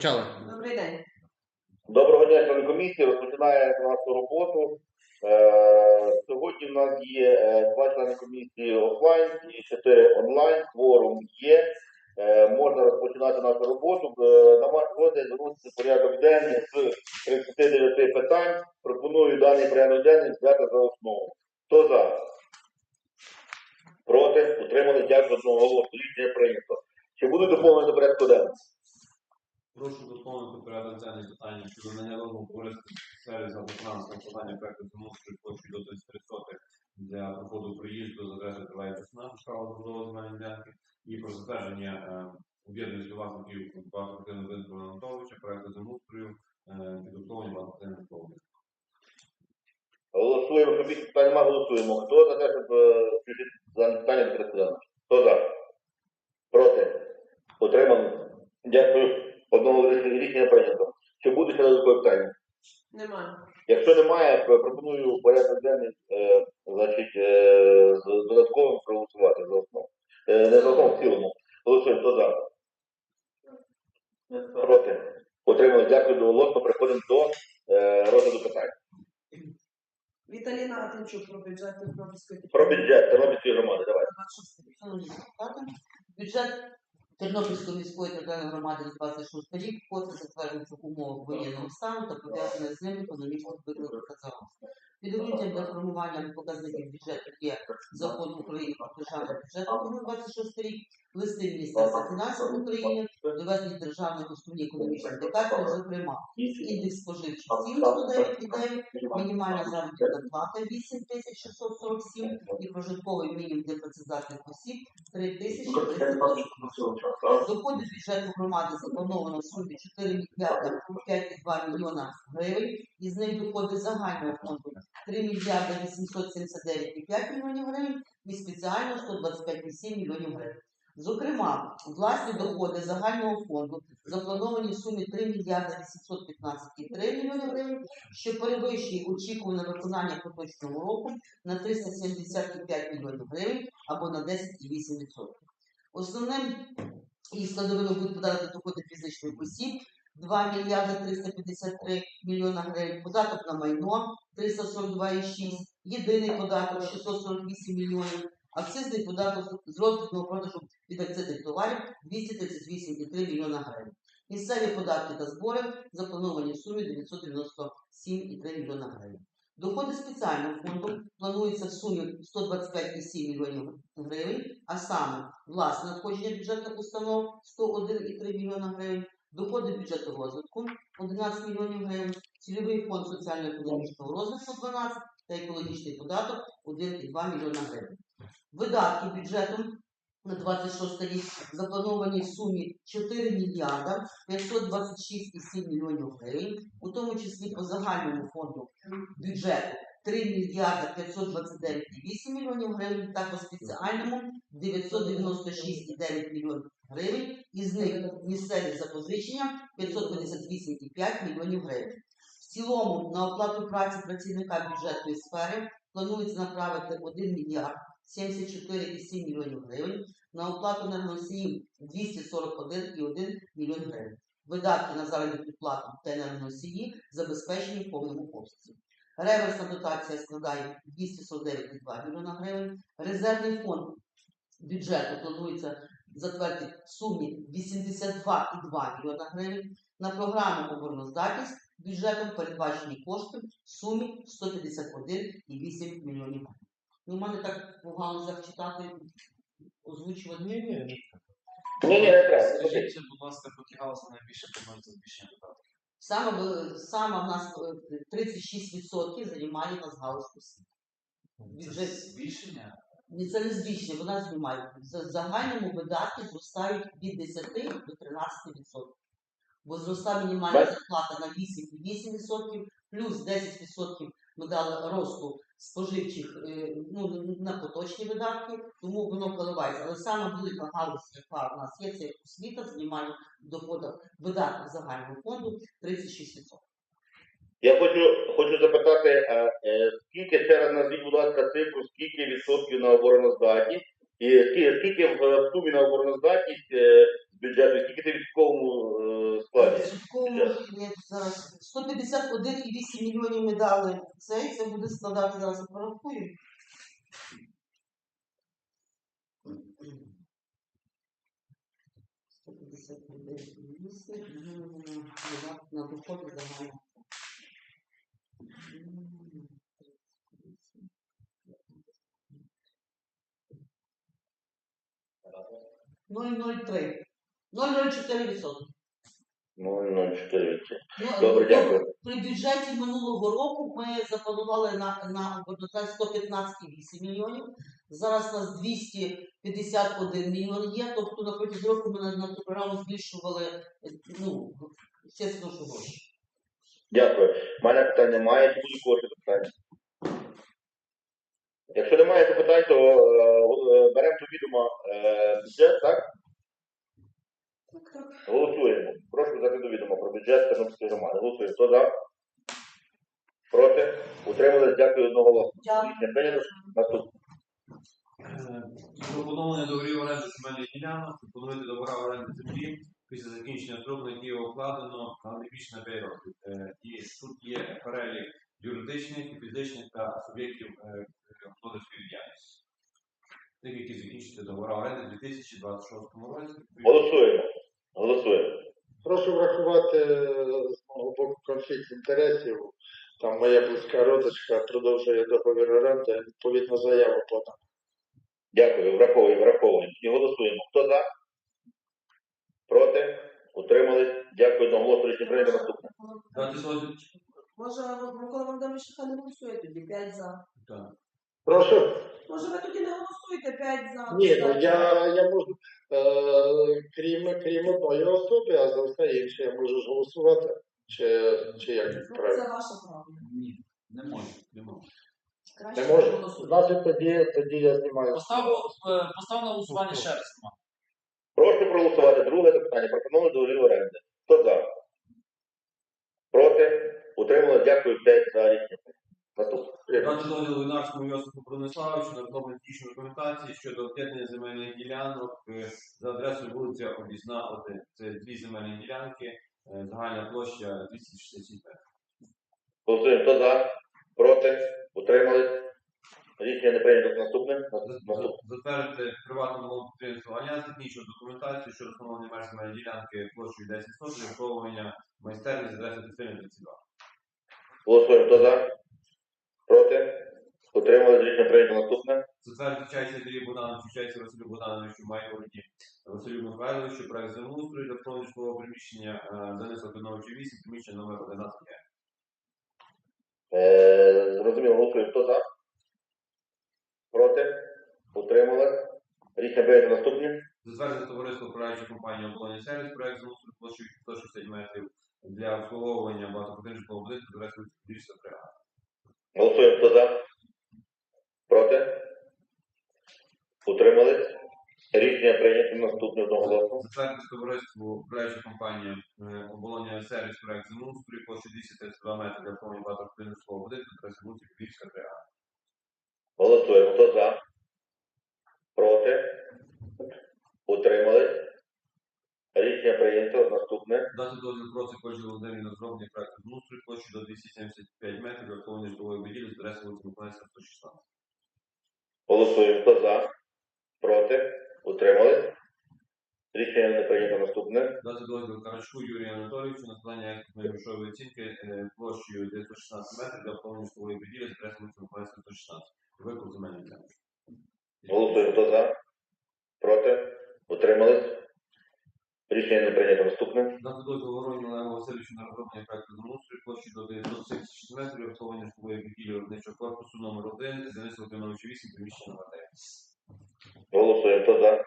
Почали. Добрий день. Доброго дня, члени комісії. Розпочинаємо нашу роботу. Е, сьогодні в нас є е, два члени комісії офлайн і чотири онлайн. Кворум є. Е, можна розпочинати нашу роботу. Е, на ваш розгляд звернутися порядок денний з 39 питань. Пропоную даний порядок денний взяти за основу. Хто за? Проти? Утримали? Дякую одного голосу. Рішення прийнято. Чи будуть доповнені до порядку денного? Прошу доповнити порядок денний питання щодо надання дозволу користу сфері за виконавцем подання проекту замовстрою площі до 33 сотих для проходу проїзду з адреси триває весна, справа забудови земельної ділянки, і про затвердження е, об'єднаних співвласників багатоквартирного будинку Анатоловича проекту замовстрою е, підготовлення багатоквартирних споруд. Голосуємо, що більше питань голосуємо. Хто за те, щоб е, включити за питання до порядку? Хто за? Проти? Утримали? Дякую. Одного рішення прийнято. Чи буде ще додаткове питання? Немає. Якщо немає, то пропоную порядок денний е, значить, е, з додатковим проголосувати за основу. Е, не за основу, в цілому. Голосуємо, хто за? Проти? Утримали? Дякую, доголосно. Переходимо до е, розгляду питань. Віталіна Атенчук про бюджет Тернопільської Про бюджет Тернопільської громади. Давай. Бюджет Тернопільської міської територіальної громади на 26 рік затверджується в умовах воєнного стану та пов'язаних з ним економічних викликів та загроз. Підручним для формування показників бюджету є закон України про державний бюджет на 26 рік, листи Міністерства фінансів України, доведені державних основні економічні індикатори, зокрема, індекс споживчих цін 109,9, мінімальна заробітна плата 8 тисяч 647 і прожитковий мінімум для працездатних осіб 3 тисячі 300. Доходи бюджету громади заплановано в сумі 4 мільярда 5,2 мільйона гривень, із них доходи загального фонду 3 мільярда 879,5 мільйонів гривень і спеціально 125,7 мільйонів гривень. Зокрема, власні доходи загального фонду заплановані в сумі 3 мільярда 815,3 мільйони гривень, що перевищує очікуване виконання поточного року на 375 мільйонів гривень або на 10,8%. Основним і складовими будуть податки доходи фізичних осіб 2 мільярди 353 мільйона гривень, податок на майно 342,6, єдиний податок 648 мільйонів, акцизний податок з роздрібного продажу від акцизних товарів 238,3 мільйона гривень. Місцеві податки та збори заплановані в сумі 997,3 мільйона гривень. Доходи спеціального фонду плануються в сумі 125,7 мільйонів гривень, а саме власне надходження бюджетних установ 101,3 мільйона гривень, доходи бюджету розвитку 11 мільйонів гривень, цільовий фонд соціально-економічного розвитку 12 та екологічний податок 1,2 мільйона гривень. Видатки бюджету на 26 рік заплановані в сумі 4 мільярда 526,7 мільйонів гривень, у тому числі по загальному фонду бюджету 3 мільярда 529,8 мільйонів гривень та по спеціальному 996,9 мільйонів гривень, із них місцеві запозичення 558,5 мільйонів гривень. В цілому на оплату праці працівника бюджетної сфери планується направити 1 мільярд 74,7 мільйонів гривень, на оплату енергоносіїв 241,1 мільйон гривень. Видатки на заробітну плату та енергоносії забезпечені в повному обсязі. Реверсна дотація складає 249,2 мільйона гривень. Резервний фонд бюджету планується затвердити в сумі 82,2 мільйона гривень. На програму обороноздатність бюджетом передбачені кошти в сумі 151,8 мільйонів гривень. Ну, у мене так по галузях читати, озвучувати. Ні, ні, ні. Ні, ні, не треба. Скажіть, будь ласка, потягалося найбільше планується збільшення додатків. Саме, ви- саме в нас е, 36% займає нас галузь освіти. Це Бюджет. збільшення? Це не збільшення, вона знімає. В загальному видатки зростають від 10 до 13%. Бо зроста мінімальна зарплата на 8,8%, плюс 10% ми дали росту споживчих е, ну, на поточні видатки, тому воно коливається. Але саме велика галузь, яка в нас є, це освіта, знімає в доходах видатків загального фонду 36%. Я хочу, хочу запитати, а, е, скільки ще раз назвіть, будь ласка, цифру, скільки відсотків на обороноздатність І скільки, скільки в в сумі на обороноздатність е, бюджету, скільки в військовому е, складі? Відсотково я зараз 151,8 мільйонів ми дали. Це, це буде складати зараз порахую. на доходи загально. Ноль ноль три. Ноль ноль чотири відсотки. Ну, 0,4. Ну, Добре, ну, дякую. При бюджеті минулого року ми запланували на, на 115,8 мільйонів. Зараз у нас 251 мільйон є. Тобто на протязі року ми на, на цю програму збільшували ну, що гроші. Дякую. У мене питань немає, будуть кошти питання? Якщо немає запитань, то е, е, беремо до відома е, бюджет, так? Так, так. Голосуємо. Прошу взяти до відома про бюджет Тернопільської громади. Голосуємо. Хто за? Проти? Утримались? Дякую одноголосно. Дякую. Рішення прийнято. Наступне. Е, договорів оренди земельних ділянок, пропонуєте договори оренди землі після закінчення строку, на який його вкладено, але не на 5 років. Е, І тут є перелік юридичних, і фізичних та суб'єктів е, господарської діяльності. Тих, які закінчуються договори оренди у 2026 році. Голосуємо. Голосуємо. Прошу врахувати е, з мого боку конфлікт інтересів. Там моя близька родичка продовжує договір оренди, відповідно заяву подам. Дякую. Враховуємо, враховуємо. І голосуємо. Хто за? Проти? Утримались? Дякую одноголосно. Рішення прийнято. Наступне. Може, Микола Володимирович нехай не голосує тоді 5 за. Так. Прошу. Може, ви тоді не голосуєте 5 за. Ні, ну я, я можу, е, крім, крім одної особи, а за все інше я можу ж голосувати. Чи, чи як Ну, правильно? Це ваше право. Ні, не можу. Не можу. Краще Не можу. голосуйте. Значить, тоді, тоді я знімаю. Постав, е, постав на голосування ще раз. Роман. Прошу проголосувати. Друге запитання. Пропоную договір оренди. Хто за? Проти? Утримались? Дякую. 5 за рішення. Дати дозвіл Йосифу Брониславовичу на технічної документації щодо об'єднання земельних ділянок е, за адресою вулиця Об'їзна 1. Це дві земельні ділянки, е, загальна площа 267 метрів. Голосуємо. Хто за? Проти? Утримались? Рішення не прийнято. Наступне. Затвердити приватному мову підприємству Альянс технічну документацію щодо встановлення меж земельної ділянки площею 10 сотень, виховування майстерні з адресою частини 32. Голосуємо. Хто за? Проти? Утримались? Рішення прийнято. Наступне. Затвердити чайці Андрію Богдановичу, чайці Василю Богдановичу, Майорді, Василю Михайловичу, проект землеустрою для встановлення житлового приміщення е, Дениса Латиновича 8, приміщення номер 11. Е, зрозуміло. Голосуємо. Хто за? Проти? Утримались? Рішення прийнято. Наступне. Затвердити товариство управляюча компанія оболоння сервіс, проект землеустрою площею 160 метрів для обслуговування багатоквартирних житлового будинку з адресою 203 А. Голосуємо. Хто за? Проти? Утримались? Рішення прийнято. Наступне одноголосно. Затвердити товариство управляюча компанія е, оболоння сервіс, проект землеустрою площею 232 метри для обслуговування багатоквартирних житлового будинку з адресою вулиці Львівська 3 Голосуємо. Хто за? Проти? Утримались? Рішення прийнято. Наступне. Дати дозвіл проти Кожі Володимирі на зроблення проекту землеустрою площею до 275 метрів для обслуговування житлової будівлі з адресою вулиці Миколаївська 116. Голосуємо. Хто за? Проти? Утримались? Рішення не прийнято. Наступне. Дати дозвіл Карачку Юрію Анатолійовичу на складання експертної грошової оцінки е, площею 916 метрів для житлової будівлі з адресою вулиці Миколаївська 116. Викуп земельної ділянки. Голосуємо. Хто за? Проти? Утримались? Рішення не прийнято. Наступне. Дати дозвіл Вороні Олегу Васильовичу на розроблення проекту землеустрою площею до 976 метрів обслуговування житлової будівлі виробничого корпусу номер 1 Денис Володимирович 8, приміщення номер 9. Голосуємо. Хто за?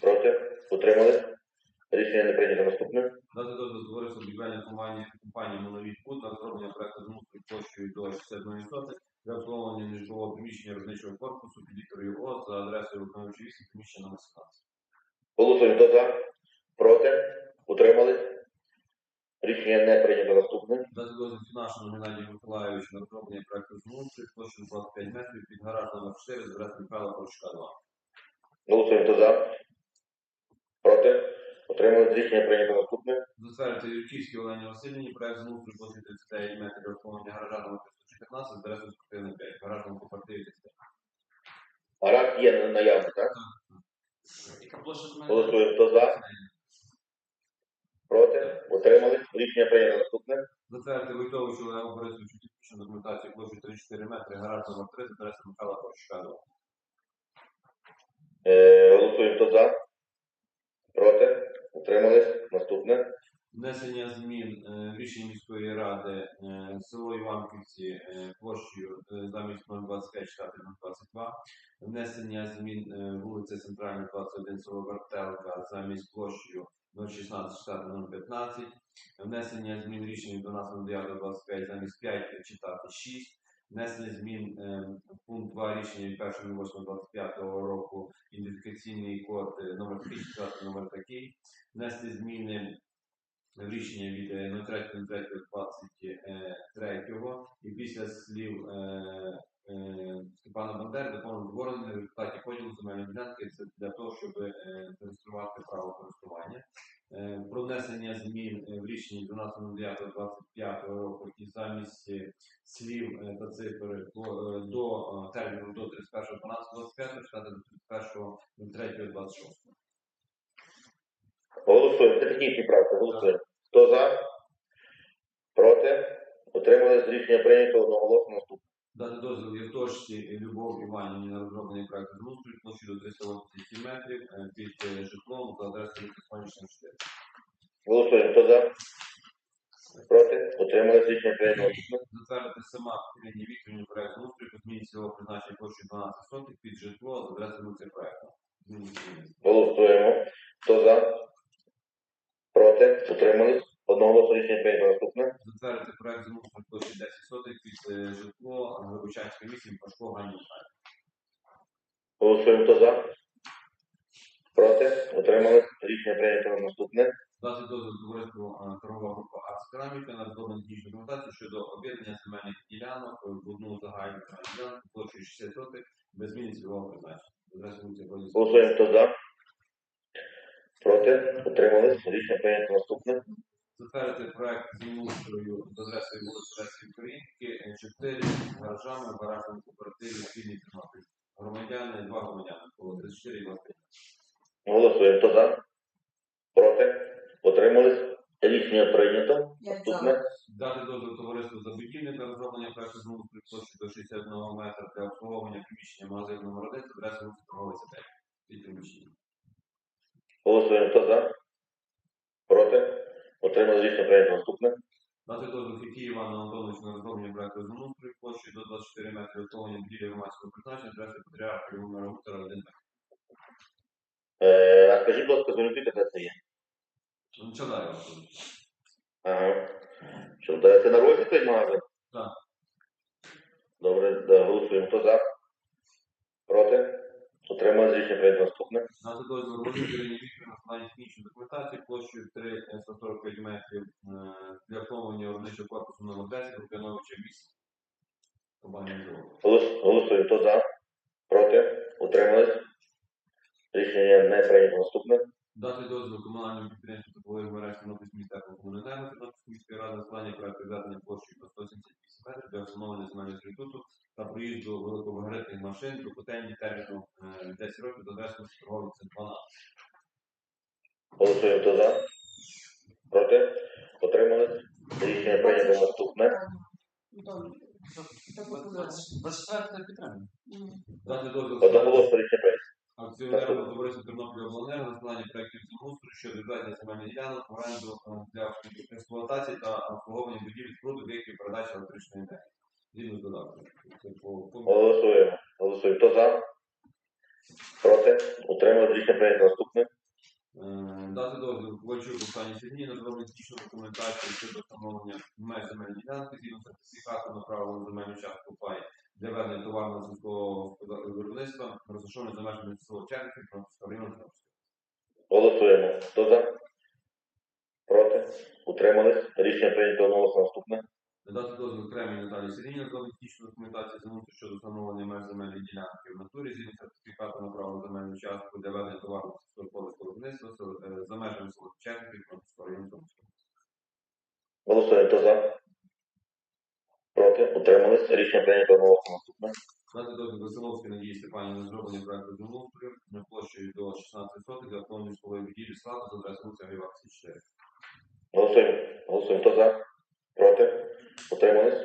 Проти? Утримались? Рішення не прийнято. Наступне. Дати дозвіл товариству будівельної компанії компанії Моноліт Кут на розроблення проекту землеустрою площею до 61 соти для обслуговування нежитлового приміщення виробничого корпусу під літерою О за адресою Володимирович 8, приміщення номер 17. Голосуємо. Хто за? Проти? Утримались? Рішення не прийнято. Наступне. Дати дозвіл нашому Геннадію Миколаївичу на розроблення проекту землеустрою площею 25 метрів під гараж номер 4 з адресою Михайла Порошка 2. Голосуємо, хто за? Проти? Утримались рішення прийнято наступне. Затвердити Юрківській Олені Васильівні проект землеустрою площі 39 метрів розповнення гаража номер 314 з адресою спортивний 5. Гараж на кооперативі 35. Гаразд є наявний, так? Мене? Голосуємо, хто за? Проти? Утримались? Рішення прийнято наступне. Затвердити Войтовичу Олегу Борисовичу технічну документацію площі 34 метри, гараж номер 3 з адресою Михайла Корчука. Е, голосуємо, хто за? Проти? Утримались? Наступне. Внесення змін е, в рішення міської ради е, село Іванківці е, площею е, замість 025 штати 022. Внесення змін е, вулиця Центральна 21 село Вертелка замість площею 016 штати 015. Внесення змін в рішення 12.09.25 замість 5 читати 6. Внесення змін е, в пункт 2 рішення від 1.08.25 року ідентифікаційний код е, номер 3 читати номер такий. Внести зміни в рішення від е, 03.03.23 і після слів е, е, Степана Бандери доповнено дворення в результаті поділу земельної ділянки це для того, щоб е, зареєструвати право користування. Е, Про внесення змін е, в рішенні 12.09.25 року і замість слів е, та цифр по- е, до е, терміну до 31.12.25 читати до 31.03.26. Голосуємо. Це технічні правки. Голосуємо. Хто за? Проти? Утримались? Рішення прийнято одноголосно наступне. Дати дозвіл Євтошці Любов Іванівні на розроблений проект землеустрою площею до 387 метрів під житлом за адресою Сонячна 4. Голосуємо. Хто за? Проти? Утримались? Рішення прийнято наступне. Затвердити сама Ірині Вікторівні проект землеустрою по зміні цього призначення площі 12 сотих під житло за адресою вулиці проекту. Голосуємо. Хто за? Проти? Утримались? Одноголосно рішення прийнято наступне. Затвердити проект землеустрою площі 10 сотих під е, житло Глибочанської місії Пашко Гані. Голосуємо. Хто за? Проти? Утримались? Рішення прийнято наступне. Дати дозвіл товариству е, торгова група Арс Кераміка на розроблену технічну документацію щодо об'єднання земельних ділянок в одну загальну земельну ділянку площею 60 сотих без зміни цільового призначення. Голосуємо. Хто за? Проти? Утримались? Рішення прийнято наступне. Затвердити проект землеустрою з адресою вулиці Лесі Українки, 4 гаражами в гаражному кооперативі спільний Тернопіль. Громадяни, два громадяни, було 34 і 25. Голосуємо. Хто за? Проти? Утримались? Рішення прийнято. Наступне. Дати дозвіл товариству забудівник на розроблення проекту землеустрою площі до 61 метра для обслуговування приміщення магазину номер 1 з адресою вулиці Торговиця 9. Під приміщенням. Голосуємо. Хто за? Проти? Утримались? Рішення прийнято. Наступне. Дати дозвіл Фіті Івану Антоновичу на розроблення проекту землеустрою площі до 24 метри обслуговування будівлі громадського призначення з адресою Патріарха Любомира Гуктора 1 Е, а скажіть, будь ласка, зорієнтуйте, де це є? Ну, далі? Ага. Що, де на розі той магазин? Так. Добре, да, голосуємо. Хто за? Проти? Утримались? Рішення прийнято. Наступне. Дозвіл Володимирі Ірині Вікторівні на складання технічної документації площею 345 метрів е, для встановлення виробничого корпусу номер 10 Лукяновича 8. Компанія Голосуємо. Хто за? Проти? Утримались? Рішення не прийнято. Наступне. Дати дозвіл комунальному підприємству теплових мереж Тернопільського міністерства комунального Тернопільської міської ради на складання проекту відведення площі до 178 метрів для встановлення земельного сервітуту та проїзду великогабаритних машин до котельні терміну е, 10 років до адресу торговиці 12. Голосуємо. Хто за? Проти? Утримались? Рішення прийнято. Наступне. Добре. Так от у нас. 24 підтримуємо. М. Дати Одноголосно рішення прийнято. Акціонерному товариству Тернопіль обленерго на складання проєктів землеустрою щодо відведення земельних ділянок в оренду е, для експлуатації та обслуговування будівель споруд об'єктів передачі електричної енергії. Згідно з додатком. Голосуємо. Голосуємо. Хто за? Проти? Утримались? Рішення прийнято. Наступне. Е, Дати дозвіл Ковальчук Оксані Сергій на зроблення технічну документацію щодо встановлення меж земельної ділянки згідно сертифікату на право на земельну частку пай для ведення товарного сільського виробництва, розташований за межами село Чернівки, Франківського району Тернопільського. Голосуємо. Хто за? Проти? Утримались? Рішення прийнято одноголосно. Наступне. Надати дозвіл окремій Наталії Сергійні на технічну документацію замовити щодо встановлення меж земельної ділянки в натурі згідно сертифікату на право земельну частку для ведення товарного сільськогосподарського виробництва е, за межами село Чернівки, Франківського району Сумського. Голосуємо. Хто за? Проти? Утримались? Рішення прийнято одноголосно. Наступне. Дати дозвіл Веселовській Надії Степанівні на зроблення проекту землеустрою на площею до 16 соток для повної військової будівлі складу за адресою вулиця Грівак 4. Голосуємо. Голосуємо. Хто за? Проти? Утримались?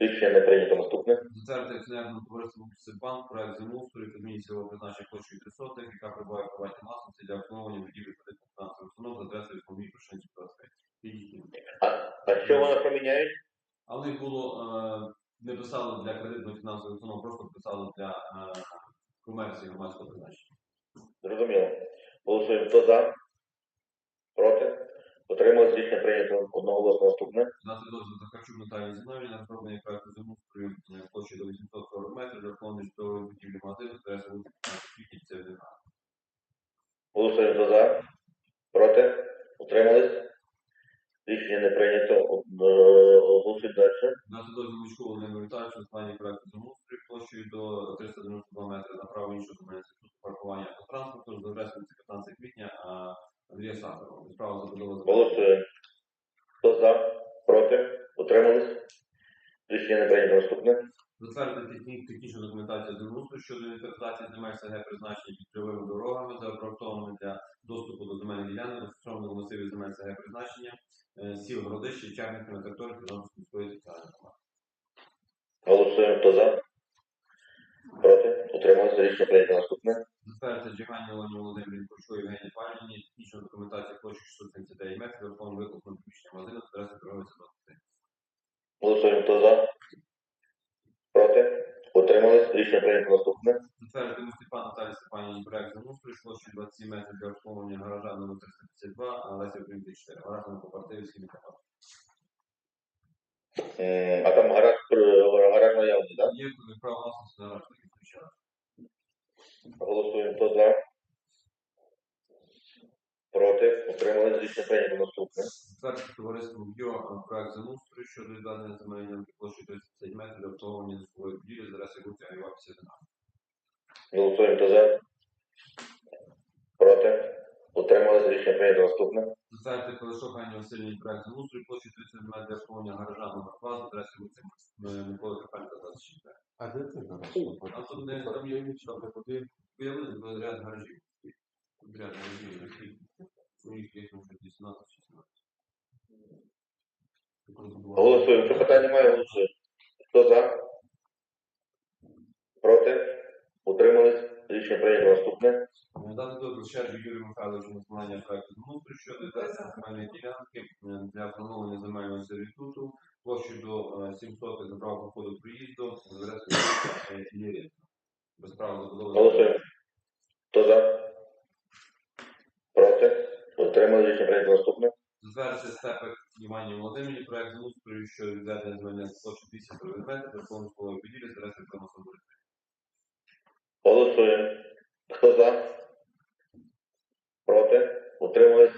Рішення не прийнято. Наступне. Затвердити акціонерному товариству «Сибанк» проект землеустрою та зміні цього призначення площею 3 соток, яка прибуває в приватній власності для обслуговування будівлі кредитних фінансових установ за адресою Комій Прошинський 25. Підійдіть. А що вони поміняють? А в було е, не писали для кредитних фінансових установ, просто писали для е, комерції громадського призначення. Зрозуміло. Голосуємо. Хто за? Проти? Утримались? Рішення прийнято одноголосно. Наступне. Дати дозвіл Захарчук Наталії Зіновні на проекту землеустрою е, площею до 840 метрів для повної житлової будівлі магазину з адресою вулиці 15 квітня 51. Голосуємо. Хто за? Проти? Утримались? Рішення не прийнято. Е, Голосуємо далі. Дати дозвіл Лучку Володимиру Віталійовичу на складання проекту землеустрою площею до 392 метри на право іншого земельного інституту паркування транспорту з адресою 15 квітня а Андрія Сахарова. Справа забудова Голосуємо. Хто за? Проти? Утримались? Рішення не прийнято. Наступне. Затвердити технічну документацію землеустрою щодо інвентаризації земель СГ призначення під пільовими дорогами за проектованими для доступу до земельних ділянок, розташованих у масиві земель СГ призначення, е, сіл Городище, Чернівки на території міської територіальної громади. Голосуємо. Хто за? Проти? Утримались? Рішення прийнято. Наступне. Затвердити Джигані Олені Володимирі Курчко Євгенії Павлівні технічну документацію площі 679 метрів для повного викупу приміщення магазину з адреси торговиця 23. Голосуємо. Хто за? Проти? Утримались? Рішення прийнято. Наступне. Затвердити Мустепан Наталі Степанівні землеустрою 27 метрів для обслуговування гаража номер 352, а Леся Українки 4. Гараж на Кооперативській мікрофон. М, А там гараж, е, гараж наявний, так? Є право власності на гараж такий включати. Голосуємо. Хто за? Проти? Утримались? Рішення прийнято. Наступне. Затвердити товариство БЮО проект землеустрою щодо відведення земельної ділянки площею 30 метрів для обслуговування звукової будівлі з адреси вулиця Гайва 51. Голосуємо. Хто за? Проти? Утримались? Рішення прийнято. Наступне. Затвердити Ганні Васильівні проект площею 30 метрів для обслуговування гаража номер 2 з адреси вулиця М- Миколи Капелька 26. А де ти гараж? А тут не там є Уявили ряд гаражів. Ряд гаражів, які у них є там 18 16. Голосуємо. Що питань немає? Голосуємо. Хто за? Проти? Утримались? Рішення прийнято. Наступне. Дати дозвіл Щербі Юрію Михайловичу на виконання проекту землеустрою щодо відведення земельної ділянки е, для встановлення земельного сервітуту площею до е, 700 за право проходу проїзду з адресою Лірі. Без права забудови. Голосуємо. Хто за? Проти? Утримались? Рішення прийнято. Наступне. Затвердити степик Івані Володимирі проект землеустрою щодо відведення земельної площі 240 метрів для повної школової будівлі з адресою Промособорі. Голосуємо. Хто за? Проти? Утримались?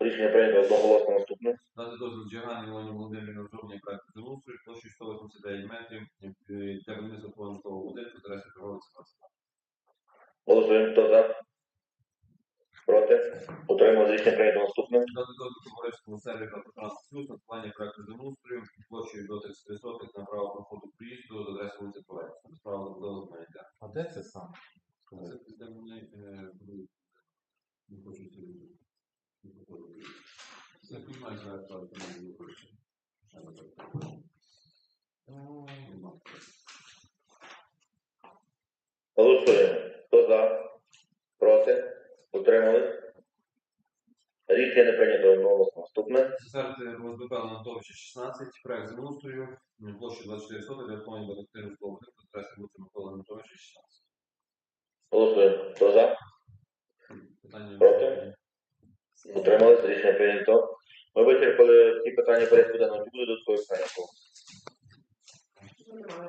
Рішення прийнято одноголосно наступне. Дати дозвіл Джигані Івані Володимирівні розроблення проекту землеустрою площею 189 метрів е, для будівництва повного школового будинку з Кривовиці Торговиця 22. Голосуємо. Хто за? Проти? Утримались? Рішення прийнято наступне. Дати дозвіл товариству сервіс Автотранс Плюс на складання проекту землеустрою площею до 33 соток на право проходу проїзду з адреси вулиці Полецька. Без права забудови земельних ділянок. А де це сам? Це де вони е, будуть не хочуть е. Це приймає зараз право, тому не виходить. Не Голосуємо. Утримались? Рішення не прийнято одноголосно наступне. Затвердити ОСББ Леонтовича 16, проект землеустрою, площа 24 соток для виконання будинку з адреси вулиці Миколи Леонтовича 16. Голосуємо. Хто за? Питання Проти? Утримались? Рішення прийнято. Ми вичерпали всі питання порядку денного. Чи буде додаткові питання? Немає.